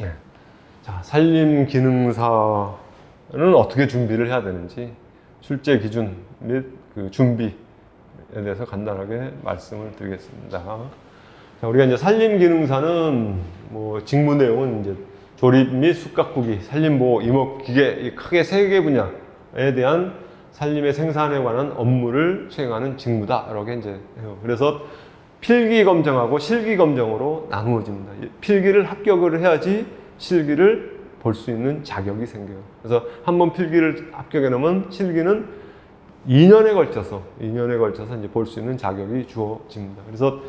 네. 자, 산림 기능사는 어떻게 준비를 해야 되는지 출제 기준 및 그 준비에 대해서 간단하게 말씀을 드리겠습니다. 자, 우리가 이제 산림 기능사는 뭐 직무 내용은 이제 조립 및 숙각구기, 산림보호, 임업기계 이 크게 세 개 분야에 대한 산림의 생산에 관한 업무를 수행하는 직무다. 이렇게 이제 해요. 그래서 필기 검정하고 실기 검정으로 나누어집니다. 이 필기를 합격을 해야지 실기를 볼 수 있는 자격이 생겨요. 그래서 한 번 필기를 합격해 놓으면 실기는 2년에 걸쳐서 2년에 걸쳐서 이제 볼 수 있는 자격이 주어집니다. 그래서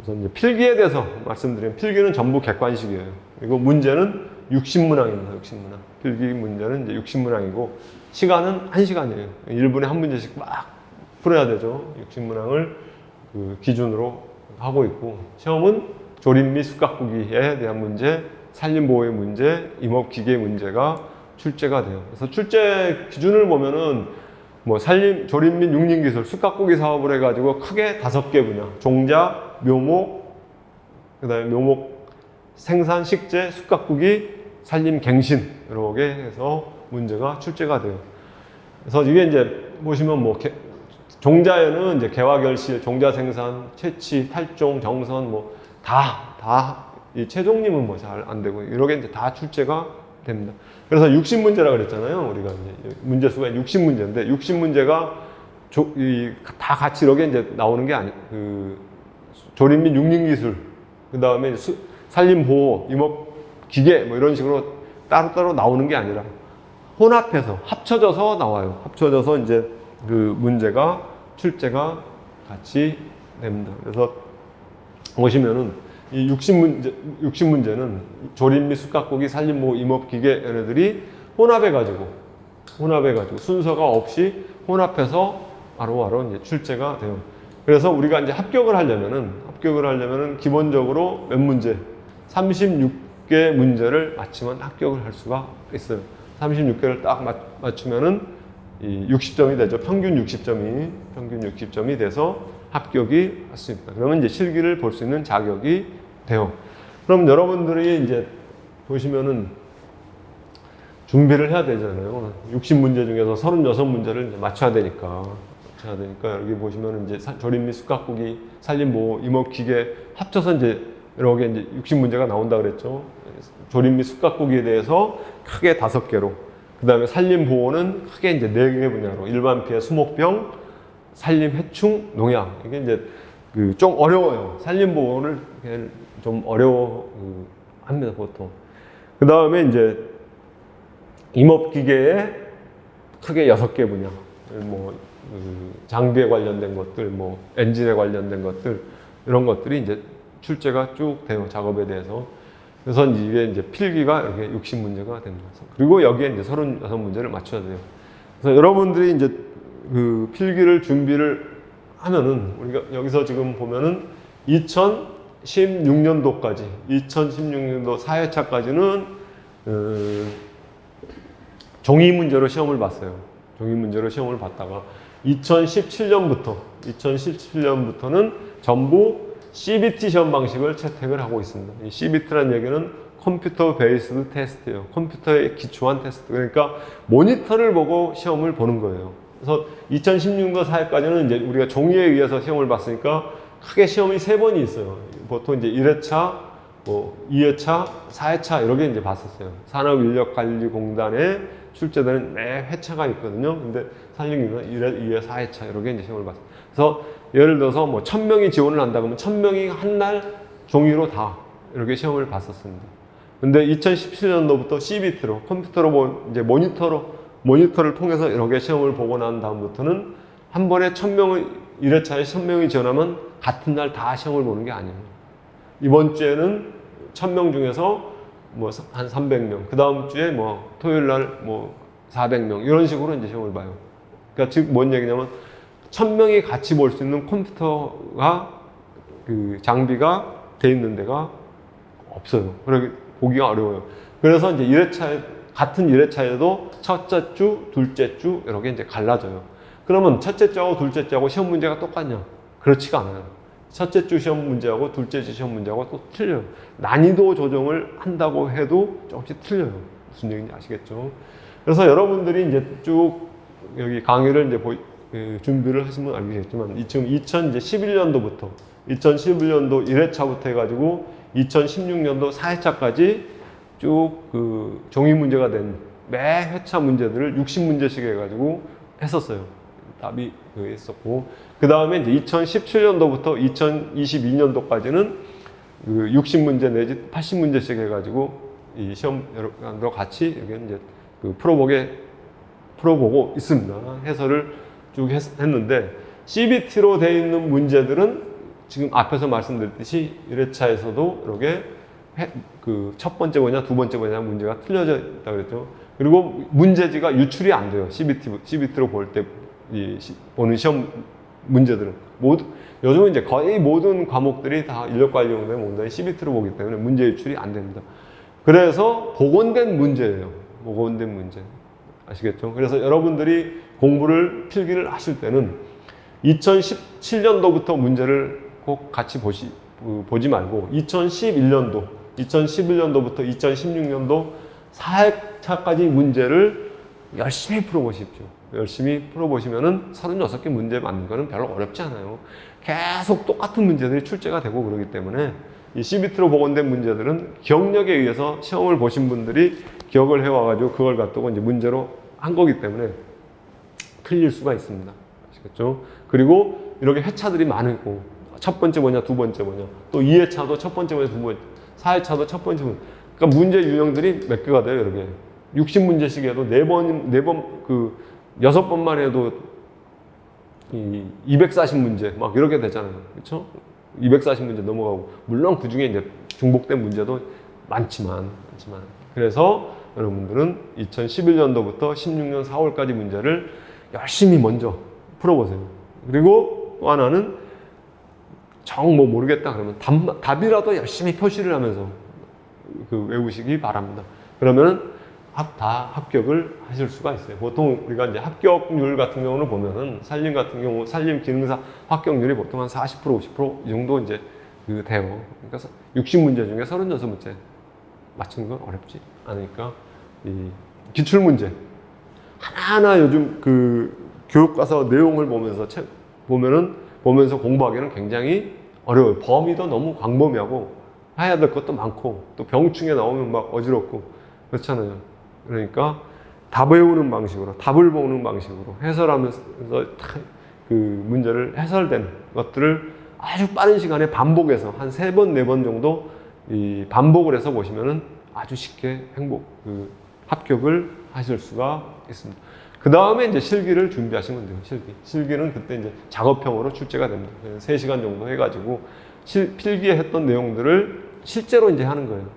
우선 이제 필기에 대해서 말씀드리면 필기는 전부 객관식이에요. 그리고 문제는 60문항입니다. 60문항. 필기 문제는 이제 60문항이고 시간은 1시간이에요. 1분에 한 문제씩 막 풀어야 되죠. 60문항을 그 기준으로 하고 있고 시험은 조립 및 숙각구기에 대한 문제, 산림보호의 문제, 임업기계 문제가 출제가 돼요. 그래서 출제 기준을 보면은 뭐 산림 조립 및 육림기술 숙각구기 사업을 해가지고 크게 다섯 개 분야 종자, 묘목, 그 다음에 묘목 생산, 식재, 숙각구기, 산림 갱신 이렇게 해서 문제가 출제가 돼요. 그래서 이게 이제 보시면 뭐 개- 종자에는 이제 개화 결실, 종자 생산, 채취, 탈종, 정선 뭐 다 다 이 최종님은 뭐 잘 안 되고 이렇게 이제 다 출제가 됩니다. 그래서 60문제라 그랬잖아요. 우리가 이제 문제 수가 60문제인데 60문제가 다 같이 이렇게 이제 나오는 게 아니 그 조립 및 육림 기술 그다음에 수- 산림 보호, 임업 기계 뭐 이런 식으로 따로따로 나오는 게 아니라 혼합해서 합쳐져서 나와요. 합쳐져서 이제 그 문제가 출제가 같이 됩니다. 그래서 보시면은 이 60문제, 60문제는 조립 및 숙각고기, 산림보, 임업 기계 얘네들이 혼합해가지고, 혼합해가지고 순서가 없이 혼합해서 바로바로 이제 출제가 돼요. 그래서 우리가 이제 합격을 하려면은, 합격을 하려면은 기본적으로 몇 문제? 36개 문제를 맞히면 합격을 할 수가 있어요. 36개를 딱 맞, 맞추면은 이 60점이 되죠. 평균 60점이, 평균 60점이 돼서 합격이 할 수 있다. 그러면 이제 실기를 볼 수 있는 자격이 돼요. 그럼 여러분들이 이제 보시면은 준비를 해야 되잖아요. 60문제 중에서 36문제를 맞춰야 되니까. 맞춰야 되니까 여기 보시면은 이제 사- 조립 및 숙각구기, 산림보호, 임업기계 합쳐서 이제 이렇게 이제 60문제가 나온다 그랬죠. 조립 및 숙각구기에 대해서 크게 다섯 개로. 그 다음에 산림보호는 크게 이제 네 개 분야로. 일반 피해, 수목병, 산림 해충, 농약. 이게 이제 그 좀 어려워요. 산림 보호를 좀 어려워 그 합니다 보통. 그 다음에 이제 임업기계에 크게 여섯 개 분야. 뭐그 장비에 관련된 것들, 뭐 엔진에 관련된 것들 이런 것들이 이제 출제가 쭉 돼요 작업에 대해서. 그래서 이게 이제 필기가 이렇게 60문제가 됩니다. 그리고 여기에 이제 36문제를 맞춰야 돼요. 그래서 여러분들이 이제 그 필기를 준비를 하면은 우리가 여기서 지금 보면은 2016년도까지 2016년도 4회차까지는 어, 종이 문제로 시험을 봤어요. 종이 문제로 시험을 봤다가 2017년부터 2017년부터는 전부 CBT 시험 방식을 채택을 하고 있습니다. 이 CBT라는 얘기는 컴퓨터 베이스드 테스트예요. 컴퓨터에 기초한 테스트. 그러니까 모니터를 보고 시험을 보는 거예요. 그래서 2016년 4회까지는 이제 우리가 종이에 의해서 시험을 봤으니까 크게 시험이 세 번이 있어요. 보통 이제 1회차, 뭐 2회차, 4회차 이렇게 이제 봤었어요. 산업인력관리공단에 출제되는 매 회차가 있거든요. 근데 산림기는 1회, 2회, 4회차 이렇게 이제 시험을 봤어요. 그래서 예를 들어서 뭐 1000명이 지원을 한다 그러면 1000명이 한 날 종이로 다 이렇게 시험을 봤었습니다. 근데 2017년도부터 CBT로 컴퓨터로 보 이제 모니터로 모니터를 통해서 이렇게 시험을 보고 난 다음부터는 한 번에 1000명을 1회차에 1000명이 지원하면 같은 날 다 시험을 보는 게 아니에요. 이번 주에는 1000명 중에서 뭐 한 300명, 그 다음 주에 뭐 토요일 날 뭐 400명 이런 식으로 이제 시험을 봐요. 그러니까 즉 뭔 얘기냐면 1000명이 같이 볼 수 있는 컴퓨터가 그 장비가 돼 있는 데가 없어요. 그러기 보기가 어려워요. 그래서 이제 1회차 같은 1회차에도 첫째 주, 둘째 주 이렇게 이제 갈라져요. 그러면 첫째 주하고 둘째 주하고 시험 문제가 똑같냐? 그렇지가 않아요. 첫째 주 시험 문제하고 둘째 주 시험 문제하고 또 틀려요. 난이도 조정을 한다고 해도 조금씩 틀려요. 무슨 얘기인지 아시겠죠? 그래서 여러분들이 이제 쭉 여기 강의를 이제 보- 그 준비를 하시면 알겠지만 지금 2011년도부터 2011년도 1회차부터 해가지고 2016년도 4회차까지 쭉 그 종이 문제가 된 매 회차 문제들을 60문제씩 해가지고 했었어요. 답이 그 했었고 그 다음에 이제 2017년도부터 2022년도까지는 그 60문제 내지 80문제씩 해가지고 이 시험 여러분과 같이 여기 이제 그 풀어보게 풀어보고 있습니다. 해설을 쭉 했, 했는데 CBT로 되어 있는 문제들은 지금 앞에서 말씀드렸듯이 1회차에서도 이렇게 그 첫 번째 뭐냐 두 번째 뭐냐 문제가 틀려져 있다 그랬죠. 그리고 문제지가 유출이 안 돼요. CBT CBT로 볼때이 보는 시험 문제들은 모두 요즘은 이제 거의 모든 과목들이 다 인력관리 용도의 문제에 CBT로 보기 때문에 문제 유출이 안 됩니다. 그래서 복원된 문제예요. 복원된 문제. 아시겠죠? 그래서 여러분들이 공부를 필기를 하실 때는 2017년도부터 문제를 꼭 같이 보시, 그, 보지 말고 2011년도, 2011년도부터 2016년도 4회차까지 문제를 열심히 풀어보십시오. 열심히 풀어보시면은 36개 문제 맞는 거는 별로 어렵지 않아요. 계속 똑같은 문제들이 출제가 되고 그러기 때문에 이 CBT로 복원된 문제들은 기억력에 의해서 시험을 보신 분들이 기억을 해와가지고 그걸 갖다가 이제 문제로 한 거기 때문에 틀릴 수가 있습니다. 아시겠죠? 그리고 이렇게 회차들이 많고 첫 번째 뭐냐, 두 번째 뭐냐, 또 2회차도 첫 번째 뭐냐, 두 번째, 4회차도 첫 번째 뭐냐. 그러니까 문제 유형들이 몇 개가 돼요, 이렇게. 60문제씩 해도 네 번, 네 번, 그, 여섯 번만 해도 이 240문제 막 이렇게 되잖아요. 그렇죠? 240문제 넘어가고 물론 그 중에 이제 중복된 문제도 많지만 많지만 그래서 여러분들은 2011년도부터 16년 4월까지 문제를 열심히 먼저 풀어보세요. 그리고 또 하나는 정 뭐 모르겠다 그러면 답, 답이라도 열심히 표시를 하면서 그 외우시기 바랍니다. 그러면은 합, 다 합격을 하실 수가 있어요. 보통 우리가 이제 합격률 같은 경우는 보면은 산림 같은 경우 산림 기능사 합격률이 보통 한 40% 50%이 정도 이제 그 돼요. 그러니까 60문제 중에 36문제 맞추는 건 어렵지 않으니까 이 기출 문제 하나하나 요즘 그 교육 가서 내용을 보면서 책 보면은 보면서 공부하기는 굉장히 어려워요. 범위도 너무 광범위하고 해야 될 것도 많고 또 병충해 나오면 막 어지럽고 그렇잖아요. 그러니까 답 외우는 방식으로 답을 보는 방식으로 해설하면서 탁그 문제를 해설된 것들을 아주 빠른 시간에 반복해서 한 세 번 네 번 정도 이 반복을 해서 보시면은 아주 쉽게 행복 그 합격을 하실 수가 있습니다. 그 다음에 이제 실기를 준비하시면 돼요. 실기. 실기는 그때 이제 작업형으로 출제가 됩니다. 3시간 정도 해가지고 실, 필기에 했던 내용들을 실제로 이제 하는 거예요.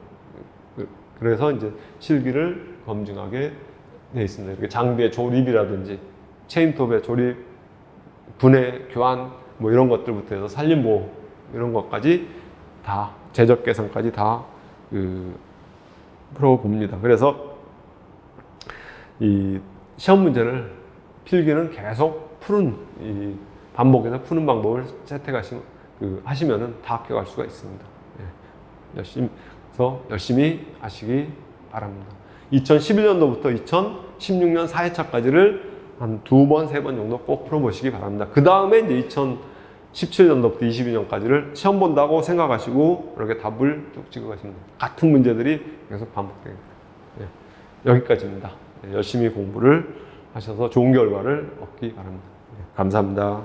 그- 그래서 이제 실기를 검증하게 돼 있습니다. 이렇게 장비의 조립이라든지 체인톱의 조립, 분해, 교환 뭐 이런 것들부터 해서 산림보호 이런 것까지 다 제적 개선까지 다 그 풀어봅니다. 그래서 이 시험 문제를 필기는 계속 푸는 이 반복해서 푸는 방법을 채택하시면 그 하시면은 다 합격할 수가 있습니다. 예. 열심히 그래서 열심히 하시기 바랍니다. 2011년도부터 2016년 4회차까지를 한 두 번, 세 번 정도 꼭 풀어보시기 바랍니다. 그 다음에 이제 2017년도부터 22년까지를 시험 본다고 생각하시고 이렇게 답을 쭉 찍어가시면 됩니다. 같은 문제들이 계속 반복됩니다. 예. 여기까지입니다. 예, 열심히 공부를 하셔서 좋은 결과를 얻기 바랍니다. 예, 감사합니다.